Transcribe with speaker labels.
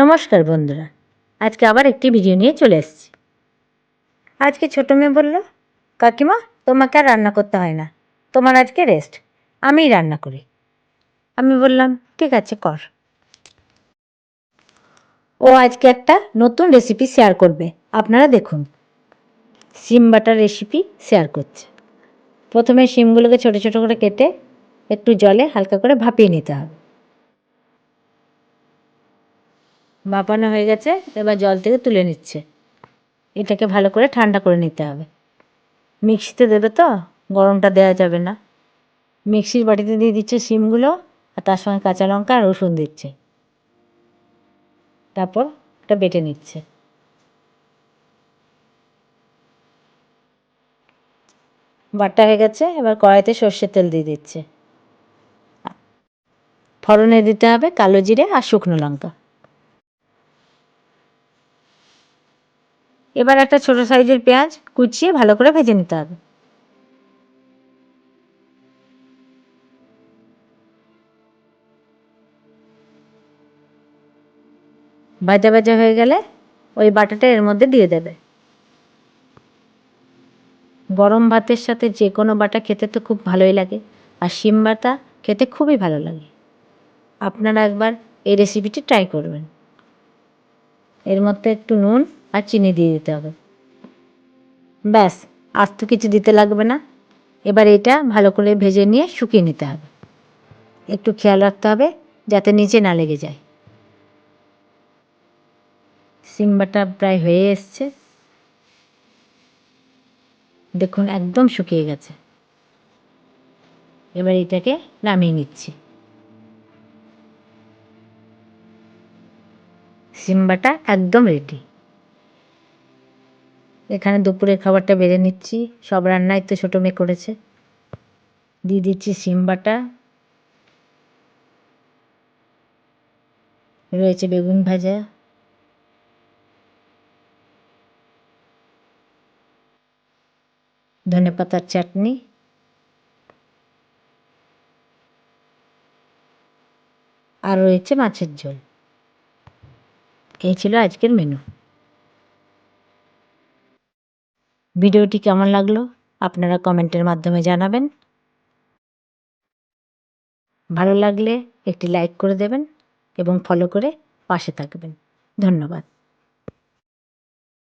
Speaker 1: নমস্কার বন্ধুরা, আজকে আবার একটি ভিডিও নিয়ে চলে এসেছি। আজকে ছোটো মেয়ে বলল, কাকিমা, তোমাকে আর রান্না করতে হয় না, তোমার আজকে রেস্ট আমিই রান্না করি। আমি বললাম, ঠিক আছে, কর। ও আজকে একটা নতুন রেসিপি শেয়ার করবে, আপনারা দেখুন। সিম বাটার রেসিপি শেয়ার করছে। প্রথমে সিমগুলোকে ছোটো ছোটো করে কেটে একটু জলে হালকা করে ভাপিয়ে নিতে হবে। ভাপানো হয়ে গেছে, এবার জল থেকে তুলে নিচ্ছে। এটাকে ভালো করে ঠান্ডা করে নিতে হবে। মিক্সিতে দেবে তো, গরমটা দেওয়া যাবে না। মিক্সির বাটিতে দিয়ে দিচ্ছে সিমগুলো আর তার সঙ্গে কাঁচা লঙ্কা আর রসুন দিচ্ছে। তারপর এটা বেটে নিচ্ছে। বাটা হয়ে গেছে, এবার কড়াইতে সর্ষের তেল দিয়ে দিচ্ছে। ফোড়নে দিতে হবে কালো জিরে আর শুকনো লঙ্কা। এবার একটা ছোট সাইজের পেঁয়াজ কুচিয়ে ভালো করে ভেজে নিতে হবে। ভাজা ভাজা হয়ে গেলে ওই বাটাটা এর মধ্যে দিয়ে দেবে। গরম ভাতের সাথে যে কোনো বাটা খেতে তো খুব ভালোই লাগে, আর শিম বাটা খেতে খুবই ভালো লাগে। আপনারা একবার এই রেসিপিটি ট্রাই করবেন। এর মধ্যে একটু নুন আর চিনি দিয়ে দিতে হবে। ব্যাস, আর তো কিছু দিতে লাগবে না। এবার এটা ভালো করে ভেজে নিয়ে শুকিয়ে নিতে হবে। একটু খেয়াল রাখতে হবে যাতে নিচে না লেগে যায়। সিম্বাটা প্রায় হয়ে এসছে। দেখুন, একদম শুকিয়ে গেছে। এবার এটাকে নামিয়ে নিচ্ছি। সিম্বাটা একদম রেডি এখানে দুপুরের খাবারটা বেড়ে নিচ্ছি। সব রান্নাই তো ছোটো মেয়ে করেছে। দিয়ে দিচ্ছি সিম বাটা। রয়েছে বেগুন ভাজা। ধনে পাতার চাটনি। আর রয়েছে মাছের ঝোল। এই ছিল আজকের মেনু ভিডিওটি কেমন লাগল আপনারা কমেন্টের মাধ্যমে জানাবেন। ভালো লাগলে একটি লাইক করে দেবেন এবং ফলো করে পাশে থাকবেন। ধন্যবাদ।